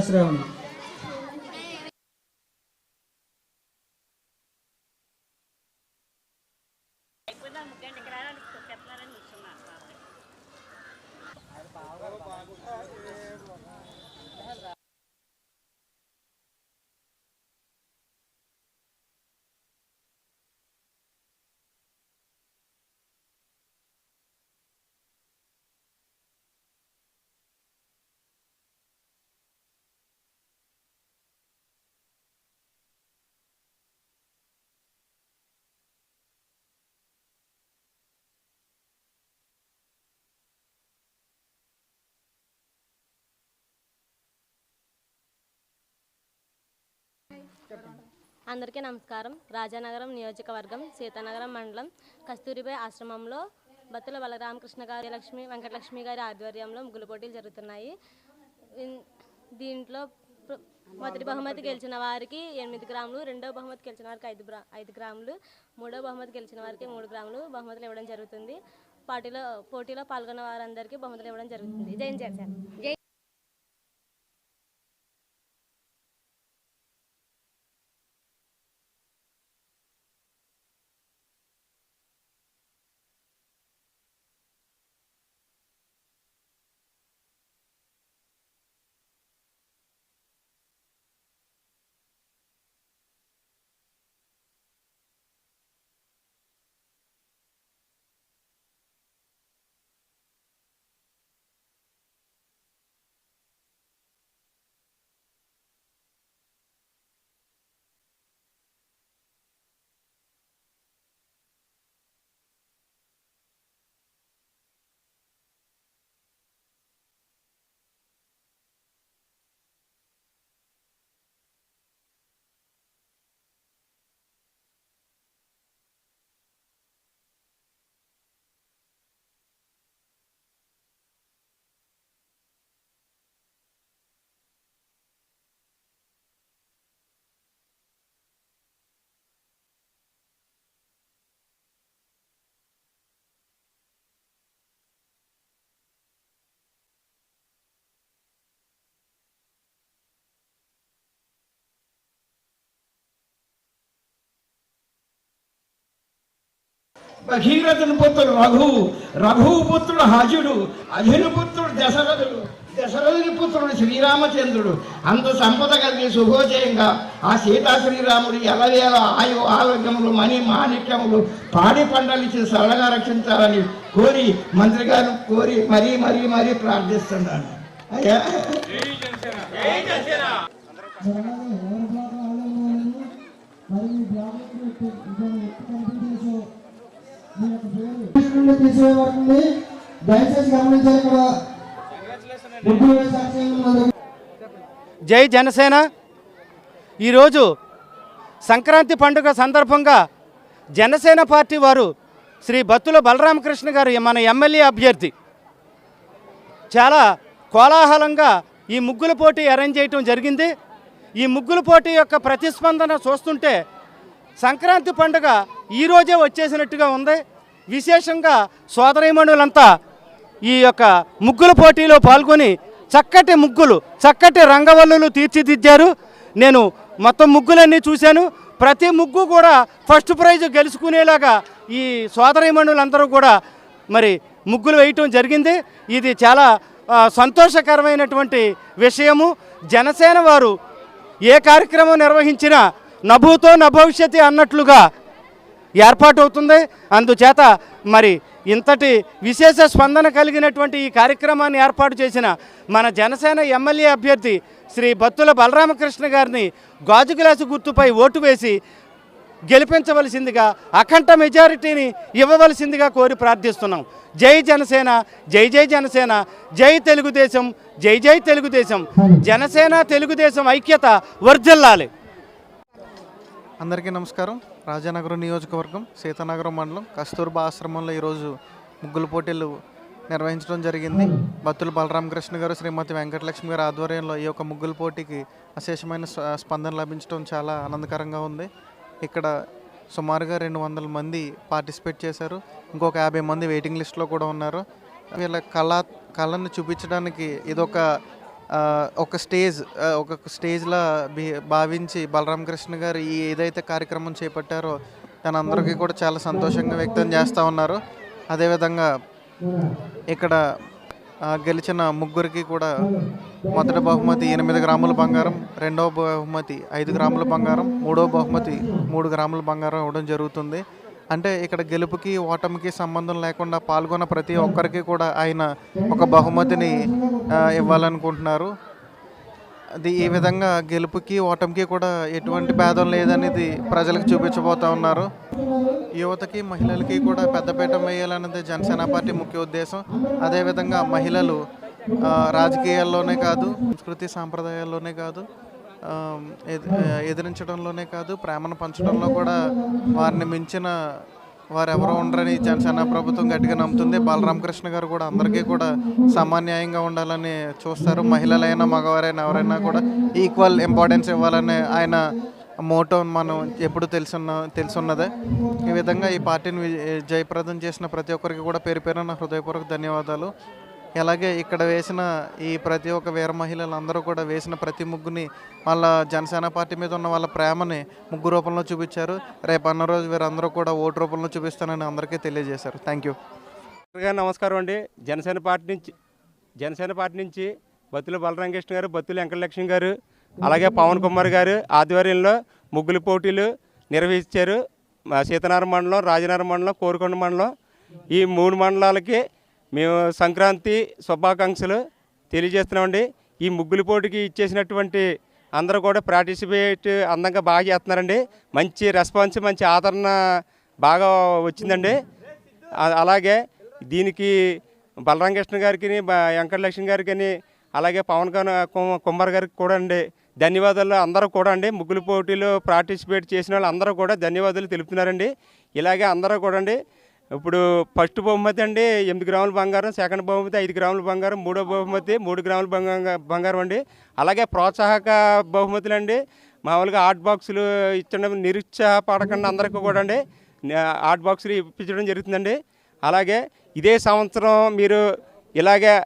శ్రావణి అందరికీ నమస్కారం. రాజానగరం నియోజకవర్గం సీతానగరం మండలం కస్తూరిబాయి ఆశ్రమంలో బత్తుల బలరామకృష్ణ గారి లక్ష్మి వెంకటలక్ష్మి గారి ఆధ్వర్యంలో ముగ్గులు పోటీలు జరుగుతున్నాయి. దీంట్లో మొదటి బహుమతి గెలిచిన వారికి ఎనిమిది గ్రాములు రెండవ బహుమతి గెలిచిన వారికి ఐదు ఐదు గ్రాములు మూడవ బహుమతి గెలిచిన వారికి మూడు గ్రాములు బహుమతులు ఇవ్వడం జరుగుతుంది. పార్టీలో పోటీలో పాల్గొన్న వారందరికీ బహుమతులు ఇవ్వడం జరుగుతుంది. జై జనసేన జై భగీరథుని పుత్రుడు రఘువు రఘువు పుత్రుడు హజుడు అజుని పుత్రుడు దశరథుడు దశరథుని పుత్రుడు శ్రీరామచంద్రుడు. అంత సంపద కలిగి శుభోజయంగా ఆ సీతా శ్రీరాముడు ఎలవేల ఆయు ఆరోగ్యములు మణి మాణిక్యములు పాడి పంటలిచ్చి సరళగా రక్షించాలని కోరి మంత్రి గారు కోరి మరీ మరీ మరీ ప్రార్థిస్తున్నాను. అయ్యా. దయచేసి ఇక్కడ. అక్షయములు జై జనసేన. ఈరోజు సంక్రాంతి పండుగ సందర్భంగా జనసేన పార్టీ వారు శ్రీ బత్తుల బలరామకృష్ణ గారు మన ఎమ్మెల్యే అభ్యర్థి చాలా కోలాహలంగా ఈ ముగ్గుల పోటీ అరేంజ్ చేయటం జరిగింది. ఈ ముగ్గుల పోటీ యొక్క ప్రతిస్పందన చూస్తుంటే సంక్రాంతి పండుగ ఈరోజే వచ్చేసినట్టుగా ఉంది. విశేషంగా సోదరీమణులంతా ఈ యొక్క ముగ్గుల పోటీలో పాల్గొని చక్కటి ముగ్గులు చక్కటి రంగవల్లులు తీర్చిదిద్దారు. నేను మొత్తం ముగ్గులన్నీ చూశాను. ప్రతి ముగ్గు కూడా ఫస్ట్ ప్రైజ్ గెలుచుకునేలాగా ఈ సోదరీమణులందరూ కూడా మరి ముగ్గులు వేయటం జరిగింది. ఇది చాలా సంతోషకరమైనటువంటి విషయము. జనసేన వారు ఏ కార్యక్రమం నిర్వహించినా నభూతో నభవిష్యతి అన్నట్లుగా ఏర్పాటవుతుంది. అందుచేత మరి ఇంతటి విశేష స్పందన కలిగినటువంటి ఈ కార్యక్రమాన్ని ఏర్పాటు చేసిన మన జనసేన ఎమ్మెల్యే అభ్యర్థి శ్రీ బత్తుల బలరామకృష్ణ గారిని గాజు గ్లాసు గుర్తుపై ఓటు వేసి గెలిపించవలసిందిగా అఖండ మెజారిటీని ఇవ్వవలసిందిగా కోరి ప్రార్థిస్తున్నాం. జై జనసేన జై జై జనసేన జై తెలుగుదేశం జై జై తెలుగుదేశం జనసేన తెలుగుదేశం ఐక్యత వర్ధిల్లాలి. అందరికీ నమస్కారం. రాజానగరం నియోజకవర్గం సీతానగరం మండలం కస్తూర్బా ఆశ్రమంలో ఈరోజు ముగ్గుల పోటీలు నిర్వహించడం జరిగింది. భక్తులు బలరామకృష్ణ గారు శ్రీమతి వెంకటలక్ష్మి గారి ఆధ్వర్యంలో ఈ యొక్క ముగ్గుల పోటీకి అశేషమైన స్ప- స్పందన లభించడం చాలా ఆనందకరంగా ఉంది. ఇక్కడ సుమారుగా రెండు వందల మంది పార్టిసిపేట్ చేశారు. ఇంకొక యాభై మంది వెయిటింగ్ లిస్ట్లో కూడా ఉన్నారు. వీళ్ళ కళ కళను చూపించడానికి ఇదొక ఒక స్టేజ్ ఒక స్టేజ్లా భావించి బలరామ కృష్ణ గారు ఈ ఏదైతే కార్యక్రమం చేపట్టారో దాని అందరికీ కూడా చాలా సంతోషంగా వ్యక్తం చేస్తూ ఉన్నారు. అదేవిధంగా ఇక్కడ గెలిచిన ముగ్గురికి కూడా మొదటి బహుమతి ఎనిమిది గ్రాముల బంగారం రెండవ బహుమతి ఐదు గ్రాముల బంగారం మూడవ బహుమతి మూడు గ్రాముల బంగారం ఇవ్వడం జరుగుతుంది. అంటే ఇక్కడ గెలుపుకి ఓటమికి సంబంధం లేకుండా పాల్గొన్న ప్రతి ఒక్కరికి కూడా ఆయన ఒక బహుమతిని ఇవ్వాలనుకుంటున్నారు. అది ఈ విధంగా గెలుపుకి ఓటమికి కూడా ఎటువంటి భేదం లేదనేది ప్రజలకు చూపించబోతా ఉన్నారు. యువతకి మహిళలకి కూడా పెద్దపీట వేయాలన్నది జనసేన పార్టీ ముఖ్య ఉద్దేశం. అదేవిధంగా మహిళలు రాజకీయాల్లోనే కాదు సంస్కృతి సాంప్రదాయాల్లోనే కాదు ఎదిరించడంలోనే కాదు ప్రేమను పంచడంలో కూడా వారిని మించిన వారు ఎవరో ఉండరని జనసేన ప్రభుత్వం గట్టిగా నమ్ముతుంది. బాలరామకృష్ణ గారు కూడా అందరికీ కూడా సమాన్యాయంగా ఉండాలని చూస్తారు. మహిళలైనా మగవారైనా ఎవరైనా కూడా ఈక్వల్ ఇంపార్టెన్స్ ఇవ్వాలని ఆయన మోటో మనం ఎప్పుడు తెలుసున్న తెలుసున్నదే. ఈ విధంగా ఈ పార్టీని జయప్రదం చేసిన ప్రతి ఒక్కరికి కూడా పేరు పేరున హృదయపూర్వక ధన్యవాదాలు. అలాగే ఇక్కడ వేసిన ఈ ప్రతి ఒక్క వీర మహిళలు అందరూ కూడా వేసిన ప్రతి ముగ్గుని వాళ్ళ జనసేన పార్టీ మీద ఉన్న వాళ్ళ ప్రేమని ముగ్గు రూపంలో చూపించారు. రేపు అన్న రోజు వీరందరూ కూడా ఓటు రూపంలో చూపిస్తానని అందరికీ తెలియజేశారు. థ్యాంక్ యూ నమస్కారం అండి. జనసేన పార్టీ నుంచి జనసేన పార్టీ నుంచి బత్తుల బలరామకృష్ణ గారు బత్తుల వెంకటలక్ష్మి గారు అలాగే పవన్ కుమార్ గారు ఆధ్వర్యంలో ముగ్గులు పోటీలు నిర్వహించారు. సీతనారాయణ మండలం రాజనారాయణ మండలం కోరుకొండ మండలం. ఈ మూడు మండలాలకి మేము సంక్రాంతి శుభాకాంక్షలు తెలియజేస్తున్నామండి. ఈ ముగ్గుల పోటీకి ఇచ్చేసినటువంటి అందరూ కూడా పార్టిసిపేట్ అందంగా బాగా చేస్తున్నారండి. మంచి రెస్పాన్స్ మంచి ఆదరణ బాగా వచ్చిందండి. అలాగే దీనికి బలరామకృష్ణ గారికి వెంకటలక్ష్మి గారికి అలాగే పవన్ కళ్యాణ్ కుమార్ గారికి కూడా అండి ధన్యవాదాలు అందరూ కూడా అండి. ముగ్గులు పోటీలో పార్టిసిపేట్ చేసిన వాళ్ళు అందరూ కూడా ధన్యవాదాలు తెలుపుతున్నారండి. ఇలాగే అందరూ కూడా అండి ఇప్పుడు ఫస్ట్ బహుమతి అండి ఎనిమిది గ్రాముల బంగారం సెకండ్ బహుమతి ఐదు గ్రాముల బంగారం మూడో బహుమతి మూడు గ్రాముల బంగా- బంగారం అండి. అలాగే ప్రోత్సాహక బహుమతులు అండి. మామూలుగా ఆర్ట్ బాక్సులు ఇచ్చడం నిరుత్సాహపడకుండా అందరికీ కూడా అండి. ఆర్ట్ బాక్సులు ఇప్పించడం జరుగుతుందండి. అలాగే ఇదే సంవత్సరం మీరు ఇలాగే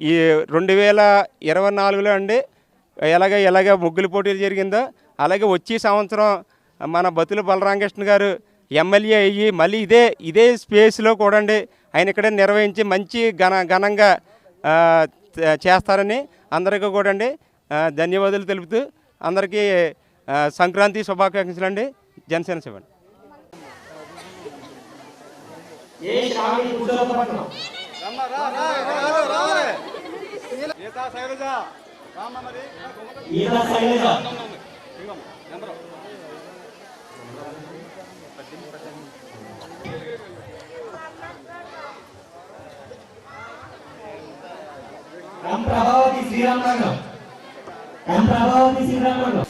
ఈ రెండు వేల ఇరవై నాలుగులో అండి ఎలాగ ఎలాగ ముగ్గుల పోటీలు జరిగిందో అలాగే వచ్చే సంవత్సరం మన బతుల బలరామకృష్ణ గారు ఎమ్మెల్యే అయ్యి మళ్ళీ ఇదే ఇదే స్పేస్లో కూడా అండి ఆయన ఇక్కడ నిర్వహించి మంచి ఘన ఘనంగా చేస్తారని అందరికీ కూడా అండి ఆ, ధన్యవాదాలు తెలుపుతూ అందరికీ సంక్రాంతి శుభాకాంక్షలు అండి. జనసేన శివండి ఎం ప్రభావతి శ్రీరామనగరం. ఎం ప్రభావతి శ్రీరామనగరం.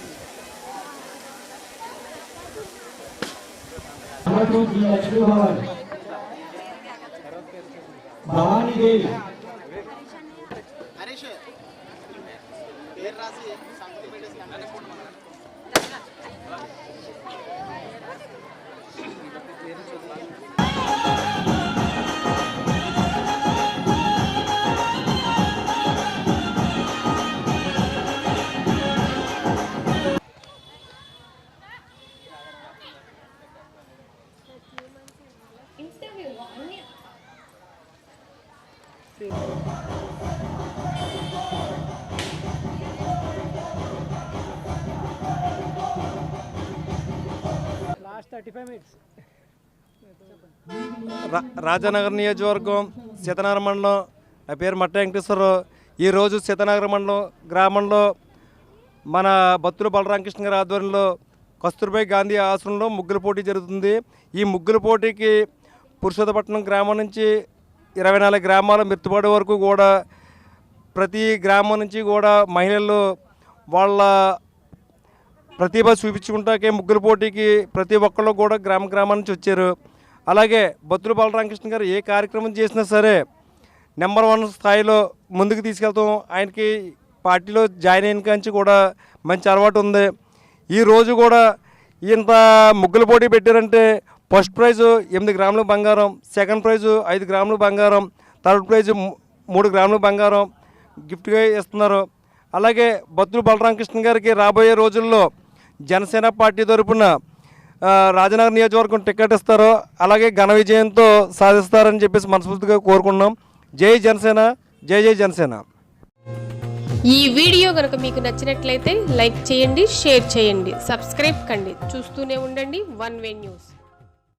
అన్నట్టు శ్రీ లక్ష్మీ భవాని భవానీ దేవి. రా- రాజానగర్ నియోజకవర్గం సీతనగర మండలం నా పేరు మట్ట వెంకటేశ్వరరావు. ఈరోజు సీతనగర మండలం గ్రామంలో మన భక్తుల బలరామకృష్ణ గారి ఆధ్వర్యంలో కస్తూర్బాయి గాంధీ ఆశ్రమంలో ముగ్గుల పోటీ జరుగుతుంది. ఈ ముగ్గుల పోటీకి పురుషోత్తపట్నం గ్రామం నుంచి ఇరవై నాలుగు గ్రామాల మిర్తుపాడు వరకు కూడా ప్రతి గ్రామం నుంచి కూడా మహిళలు వాళ్ళ ప్రతిభ చూపించుకుంటాకే ముగ్గుల పోటీకి ప్రతి ఒక్కళ్ళు కూడా గ్రామ గ్రామం నుంచి వచ్చారు. అలాగే బొత్తుల బాలరామకృష్ణ గారు ఏ కార్యక్రమం చేసినా సరే నెంబర్ వన్ స్థాయిలో ముందుకు తీసుకెళ్తాం. ఆయనకి పార్టీలో జాయిన్ అయిన కాంచి కూడా మంచి అలవాటు ఉంది. ఈ రోజు కూడా ఇంత ముగ్గుల పోటీ పెట్టారంటే ఫస్ట్ ప్రైజు ఎనిమిది గ్రాముల బంగారం సెకండ్ ప్రైజు ఐదు గ్రాముల బంగారం థర్డ్ ప్రైజు మూడు గ్రాముల బంగారం గిఫ్ట్గా ఇస్తున్నారు. అలాగే బత్తులు బలరామకృష్ణ గారికి రాబోయే రోజుల్లో జనసేన పార్టీ తరపున రాజనగర్ నియోజకవర్గం టికెట్ ఇస్తారో అలాగే ఘన విజయంతో సాధిస్తారని చెప్పేసి మనస్ఫూర్తిగా కోరుకున్నాం జై జనసేన జై జై జనసేన. ఈ వీడియో కనుక మీకు నచ్చినట్లయితే లైక్ చేయండి షేర్ చేయండి సబ్స్క్రైబ్ కండి. చూస్తూనే ఉండండి వన్ వే న్యూస్.